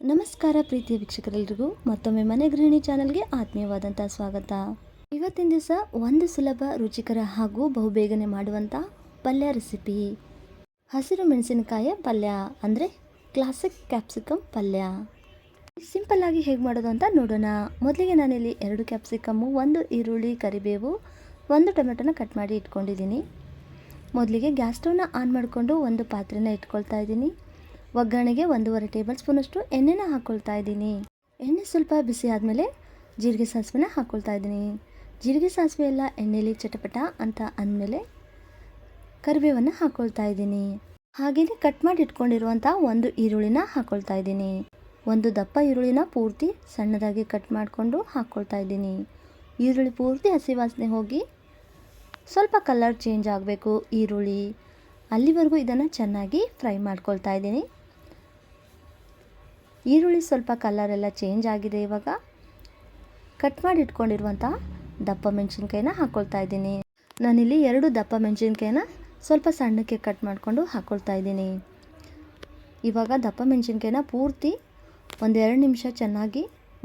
ನಮಸ್ಕಾರ ಪ್ರೀತಿಯ ವೀಕ್ಷಕರೆಲ್ಲರಿಗೂ ಮತ್ತೊಮ್ಮೆ ಮನೆ ಗೃಹಿಣಿ ಚಾನಲ್ಗೆ ಆತ್ಮೀಯವಾದಂಥ ಸ್ವಾಗತ. ಇವತ್ತಿನ ದಿವಸ ಒಂದು ಸುಲಭ, ರುಚಿಕರ ಹಾಗೂ ಬಹುಬೇಗನೆ ಮಾಡುವಂಥ ಪಲ್ಯ ರೆಸಿಪಿ. ಹಸಿರು ಮೆಣಸಿನಕಾಯಿಯ ಪಲ್ಯ, ಅಂದರೆ ಕ್ಲಾಸಿಕ್ ಕ್ಯಾಪ್ಸಿಕಮ್ ಪಲ್ಯ. ಸಿಂಪಲ್ ಆಗಿ ಹೇಗೆ ಮಾಡೋದು ಅಂತ ನೋಡೋಣ. ಮೊದಲಿಗೆ ನಾನಿಲ್ಲಿ ಎರಡು ಕ್ಯಾಪ್ಸಿಕಮ್ಮು ಒಂದು ಈರುಳ್ಳಿ, ಕರಿಬೇವು, ಒಂದು ಟೊಮೆಟೊನ ಕಟ್ ಮಾಡಿ ಇಟ್ಕೊಂಡಿದ್ದೀನಿ. ಮೊದಲಿಗೆ ಗ್ಯಾಸ್ ಸ್ಟವ್ನ ಆನ್ ಮಾಡಿಕೊಂಡು ಒಂದು ಪಾತ್ರೆನ ಇಟ್ಕೊಳ್ತಾ ಇದ್ದೀನಿ. ಒಗ್ಗರಣೆಗೆ ಒಂದೂವರೆ ಟೇಬಲ್ ಸ್ಪೂನಷ್ಟು ಎಣ್ಣೆನ ಹಾಕ್ಕೊಳ್ತಾ ಇದ್ದೀನಿ. ಎಣ್ಣೆ ಸ್ವಲ್ಪ ಬಿಸಿ ಆದಮೇಲೆ ಜೀರಿಗೆ ಸಾಸಿವೆನ ಹಾಕ್ಕೊಳ್ತಾ ಇದ್ದೀನಿ. ಜೀರಿಗೆ ಸಾಸಿವೆ ಎಲ್ಲ ಎಣ್ಣೆಲಿ ಚಟಪಟ ಅಂತ ಅಂದಮೇಲೆ ಕರಿಬೇವನ್ನು ಹಾಕ್ಕೊಳ್ತಾ ಇದ್ದೀನಿ. ಹಾಗೆಯೇ ಕಟ್ ಮಾಡಿ ಇಟ್ಕೊಂಡಿರುವಂಥ ಒಂದು ಈರುಳ್ಳಿನ ಹಾಕ್ಕೊಳ್ತಾ ಇದ್ದೀನಿ. ಒಂದು ದಪ್ಪ ಈರುಳ್ಳಿನ ಪೂರ್ತಿ ಸಣ್ಣದಾಗಿ ಕಟ್ ಮಾಡಿಕೊಂಡು ಹಾಕ್ಕೊಳ್ತಾ ಇದ್ದೀನಿ. ಈರುಳ್ಳಿ ಪೂರ್ತಿ ಹಸಿ ವಾಸನೆ ಹೋಗಿ ಸ್ವಲ್ಪ ಕಲರ್ ಚೇಂಜ್ ಆಗಬೇಕು ಈರುಳ್ಳಿ. ಅಲ್ಲಿವರೆಗೂ ಇದನ್ನು ಚೆನ್ನಾಗಿ ಫ್ರೈ ಮಾಡ್ಕೊಳ್ತಾ ಇದ್ದೀನಿ. ಈರುಳ್ಳಿ ಸ್ವಲ್ಪ ಕಲರ್ ಎಲ್ಲ ಚೇಂಜ್ ಆಗಿದೆ ಇವಾಗ. ಕಟ್ ಮಾಡಿ ಇಟ್ಕೊಂಡಿರುವಂಥ ದಪ್ಪ ಮೆಣಸಿನ್ಕಾಯಿನ ಹಾಕ್ಕೊಳ್ತಾ ಇದ್ದೀನಿ. ನಾನಿಲ್ಲಿ ಎರಡು ದಪ್ಪ ಮೆಣಸಿನ್ಕಾಯಿನ ಸ್ವಲ್ಪ ಸಣ್ಣಕ್ಕೆ ಕಟ್ ಮಾಡಿಕೊಂಡು ಹಾಕ್ಕೊಳ್ತಾ ಇದ್ದೀನಿ. ಇವಾಗ ದಪ್ಪ ಮೆಣಸಿನ್ಕಾಯಿನ ಪೂರ್ತಿ ಒಂದೆರಡು ನಿಮಿಷ ಚೆನ್ನಾಗಿ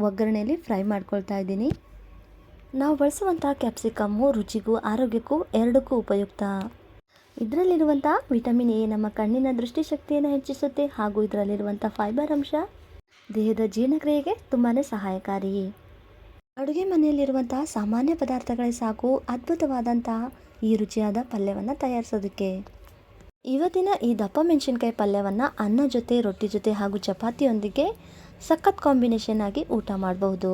ಒಗ್ಗರಣೆಯಲ್ಲಿ ಫ್ರೈ ಮಾಡ್ಕೊಳ್ತಾ ಇದ್ದೀನಿ. ನಾವು ಬಳಸುವಂಥ ಕ್ಯಾಪ್ಸಿಕಮ್ಮು ರುಚಿಗೂ ಆರೋಗ್ಯಕ್ಕೂ ಎರಡಕ್ಕೂ ಉಪಯುಕ್ತ. ಇದರಲ್ಲಿರುವಂಥ ವಿಟಮಿನ್ ಎ ನಮ್ಮ ಕಣ್ಣಿನ ದೃಷ್ಟಿಶಕ್ತಿಯನ್ನು ಹೆಚ್ಚಿಸುತ್ತೆ ಹಾಗೂ ಇದರಲ್ಲಿರುವಂಥ ಫೈಬರ್ ಅಂಶ ದೇಹದ ಜೀರ್ಣಕ್ರಿಯೆಗೆ ತುಂಬಾ ಸಹಾಯಕಾರಿ. ಅಡುಗೆ ಮನೆಯಲ್ಲಿರುವಂತಹ ಸಾಮಾನ್ಯ ಪದಾರ್ಥಗಳೇ ಸಾಕು, ಅದ್ಭುತವಾದಂತಹ ಈ ರುಚಿಯಾದ ಪಲ್ಯವನ್ನು ತಯಾರಿಸೋದಕ್ಕೆ. ಇವತ್ತಿನ ಈ ದಪ್ಪ ಮೆಣಸಿನ್ಕಾಯಿ ಪಲ್ಯವನ್ನು ಅನ್ನ ಜೊತೆ, ರೊಟ್ಟಿ ಜೊತೆ ಹಾಗೂ ಚಪಾತಿಯೊಂದಿಗೆ ಸಖತ್ ಕಾಂಬಿನೇಷನ್ ಆಗಿ ಊಟ ಮಾಡಬಹುದು.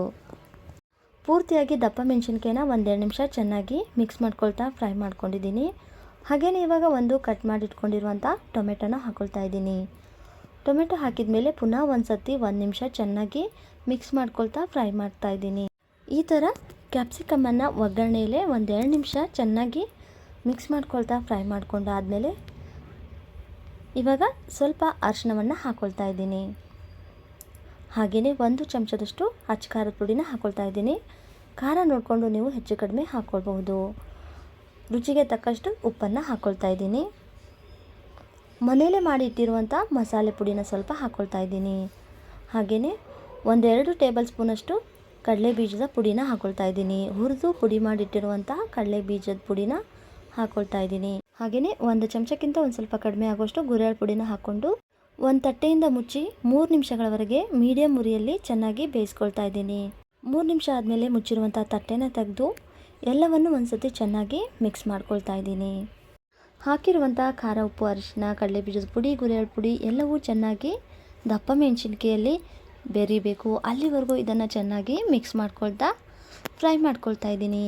ಪೂರ್ತಿಯಾಗಿ ದಪ್ಪ ಮೆಣಸಿನ್ಕಾಯಿನ ಒಂದೆರಡು ನಿಮಿಷ ಚೆನ್ನಾಗಿ ಮಿಕ್ಸ್ ಮಾಡ್ಕೊಳ್ತಾ ಫ್ರೈ ಮಾಡ್ಕೊಂಡಿದ್ದೀನಿ. ಹಾಗೆಯೇ ಇವಾಗ ಒಂದು ಕಟ್ ಮಾಡಿಟ್ಕೊಂಡಿರುವಂಥ ಟೊಮೆಟೊನ ಹಾಕೊಳ್ತಾ ಇದ್ದೀನಿ. ಟೊಮೆಟೊ ಹಾಕಿದ ಮೇಲೆ ಪುನಃ ಒಂದು ಸತಿ ಒಂದು ನಿಮಿಷ ಚೆನ್ನಾಗಿ ಮಿಕ್ಸ್ ಮಾಡ್ಕೊಳ್ತಾ ಫ್ರೈ ಮಾಡ್ತಾ ಇದ್ದೀನಿ. ಈ ಥರ ಕ್ಯಾಪ್ಸಿಕಮನ್ನು ಒಗ್ಗರಣೆಯಲ್ಲೇ ಒಂದೆರಡು ನಿಮಿಷ ಚೆನ್ನಾಗಿ ಮಿಕ್ಸ್ ಮಾಡ್ಕೊಳ್ತಾ ಫ್ರೈ ಮಾಡ್ಕೊಂಡಾದಮೇಲೆ ಇವಾಗ ಸ್ವಲ್ಪ ಅರ್ಶನವನ್ನು ಹಾಕ್ಕೊಳ್ತಾ ಇದ್ದೀನಿ. ಹಾಗೆಯೇ ಒಂದು ಚಮಚದಷ್ಟು ಅಚ್ಚ ಖಾರದ ಪುಡಿನ ಹಾಕ್ಕೊಳ್ತಾ ಇದ್ದೀನಿ. ಖಾರ ನೋಡಿಕೊಂಡು ನೀವು ಹೆಚ್ಚು ಕಡಿಮೆ ಹಾಕ್ಕೊಳ್ಬಹುದು ರುಚಿಗೆ ತಕ್ಕಷ್ಟು ಉಪ್ಪನ್ನು ಹಾಕ್ಕೊಳ್ತಾ ಇದ್ದೀನಿ. ಮನೆಯಲ್ಲೇ ಮಾಡಿಟ್ಟಿರುವಂಥ ಮಸಾಲೆ ಪುಡಿನ ಸ್ವಲ್ಪ ಹಾಕ್ಕೊಳ್ತಾ ಇದ್ದೀನಿ. ಹಾಗೆಯೇ ಒಂದೆರಡು ಟೇಬಲ್ ಸ್ಪೂನಷ್ಟು ಕಡಲೆ ಬೀಜದ ಪುಡಿನ ಹಾಕ್ಕೊಳ್ತಾ ಇದ್ದೀನಿ. ಹುರಿದು ಪುಡಿ ಮಾಡಿಟ್ಟಿರುವಂಥ ಕಡಲೆ ಬೀಜದ ಪುಡಿನ ಹಾಕ್ಕೊಳ್ತಾ ಇದ್ದೀನಿ. ಹಾಗೆಯೇ ಒಂದು ಚಮಚಕ್ಕಿಂತ ಒಂದು ಸ್ವಲ್ಪ ಕಡಿಮೆ ಆಗುವಷ್ಟು ಗುರಿಯಾಳ ಪುಡಿನ ಹಾಕ್ಕೊಂಡು ಒಂದು ತಟ್ಟೆಯಿಂದ ಮುಚ್ಚಿ ಮೂರು ನಿಮಿಷಗಳವರೆಗೆ ಮೀಡಿಯಂ ಉರಿಯಲ್ಲಿ ಚೆನ್ನಾಗಿ ಬೇಯಿಸ್ಕೊಳ್ತಾ ಇದ್ದೀನಿ. ಮೂರು ನಿಮಿಷ ಆದಮೇಲೆ ಮುಚ್ಚಿರುವಂಥ ತಟ್ಟೆನ ತೆಗೆದು ಎಲ್ಲವನ್ನು ಒಂದು ಸತಿ ಚೆನ್ನಾಗಿ ಮಿಕ್ಸ್ ಮಾಡ್ಕೊಳ್ತಾ ಇದ್ದೀನಿ. ಹಾಕಿರುವಂಥ ಖಾರ, ಉಪ್ಪು ಅರಿಶಿನ ಕಡಲೆ ಬೀಜದ ಪುಡಿ ಗುರೆಳ್ ಪುಡಿ ಎಲ್ಲವೂ ಚೆನ್ನಾಗಿ ದಪ್ಪ ಮೆಣಸಿನ್ಕಾಯಲ್ಲಿ ಬೆರಿಬೇಕು. ಅಲ್ಲಿವರೆಗೂ ಇದನ್ನು ಚೆನ್ನಾಗಿ ಮಿಕ್ಸ್ ಮಾಡ್ಕೊಳ್ತಾ ಫ್ರೈ ಮಾಡ್ಕೊಳ್ತಾ ಇದ್ದೀನಿ.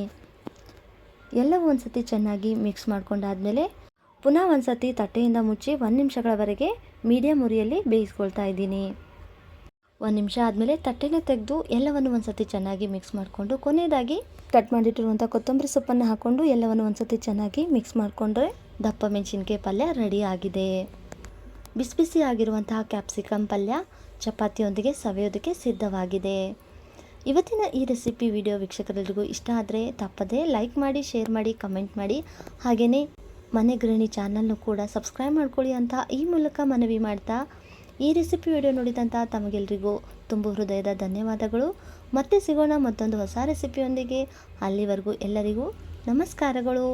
ಎಲ್ಲವೂ ಒಂದು ಸತಿ ಚೆನ್ನಾಗಿ ಮಿಕ್ಸ್ ಮಾಡ್ಕೊಂಡಾದಮೇಲೆ ಪುನಃ ಒಂದು ಸತಿ ತಟ್ಟೆಯಿಂದ ಮುಚ್ಚಿ ಒಂದು ನಿಮಿಷಗಳವರೆಗೆ ಮೀಡಿಯಮ್ ಉರಿಯಲ್ಲಿ ಬೇಯಿಸ್ಕೊಳ್ತಾ ಇದ್ದೀನಿ. ಒಂದು ನಿಮಿಷ ಆದಮೇಲೆ ತಟ್ಟೆನ ತೆಗೆದು ಎಲ್ಲವನ್ನು ಒಂದು ಸತಿ ಚೆನ್ನಾಗಿ ಮಿಕ್ಸ್ ಮಾಡಿಕೊಂಡು, ಕೊನೆಯದಾಗಿ ಕಟ್ ಮಾಡಿಟ್ಟಿರುವಂಥ ಕೊತ್ತಂಬರಿ ಸೊಪ್ಪನ್ನು ಹಾಕ್ಕೊಂಡು ಎಲ್ಲವನ್ನು ಒಂದು ಸತಿ ಚೆನ್ನಾಗಿ ಮಿಕ್ಸ್ ಮಾಡಿಕೊಂಡ್ರೆ ದಪ್ಪ ಮೆಣಸಿನ್ಕಾಯಿ ಪಲ್ಯ ರೆಡಿ ಆಗಿದೆ. ಬಿಸಿ ಬಿಸಿ ಆಗಿರುವಂತಹ ಕ್ಯಾಪ್ಸಿಕಮ್ ಪಲ್ಯ ಚಪಾತಿಯೊಂದಿಗೆ ಸವಿಯೋದಕ್ಕೆ ಸಿದ್ಧವಾಗಿದೆ. ಇವತ್ತಿನ ಈ ರೆಸಿಪಿ ವಿಡಿಯೋ ವೀಕ್ಷಕರೆಲ್ಲರಿಗೂ ಇಷ್ಟ ಆದರೆ ತಪ್ಪದೇ ಲೈಕ್ ಮಾಡಿ ಶೇರ್ ಮಾಡಿ ಕಮೆಂಟ್ ಮಾಡಿ. ಹಾಗೆಯೇ ಮನೆ ಗೃಹಿಣಿ ಚಾನಲ್ನು ಕೂಡ ಸಬ್ಸ್ಕ್ರೈಬ್ ಮಾಡ್ಕೊಳ್ಳಿ ಅಂತ ಈ ಮೂಲಕ ಮನವಿ ಮಾಡ್ತಾ ಈ ರೆಸಿಪಿ ವಿಡಿಯೋ ನೋಡಿದಂಥ ತಮಗೆಲ್ಲರಿಗೂ ತುಂಬ ಹೃದಯದ ಧನ್ಯವಾದಗಳು. ಮತ್ತೆ ಸಿಗೋಣ ಮತ್ತೊಂದು ಹೊಸ ರೆಸಿಪಿಯೊಂದಿಗೆ ಅಲ್ಲಿವರೆಗೂ ಎಲ್ಲರಿಗೂ ನಮಸ್ಕಾರಗಳು.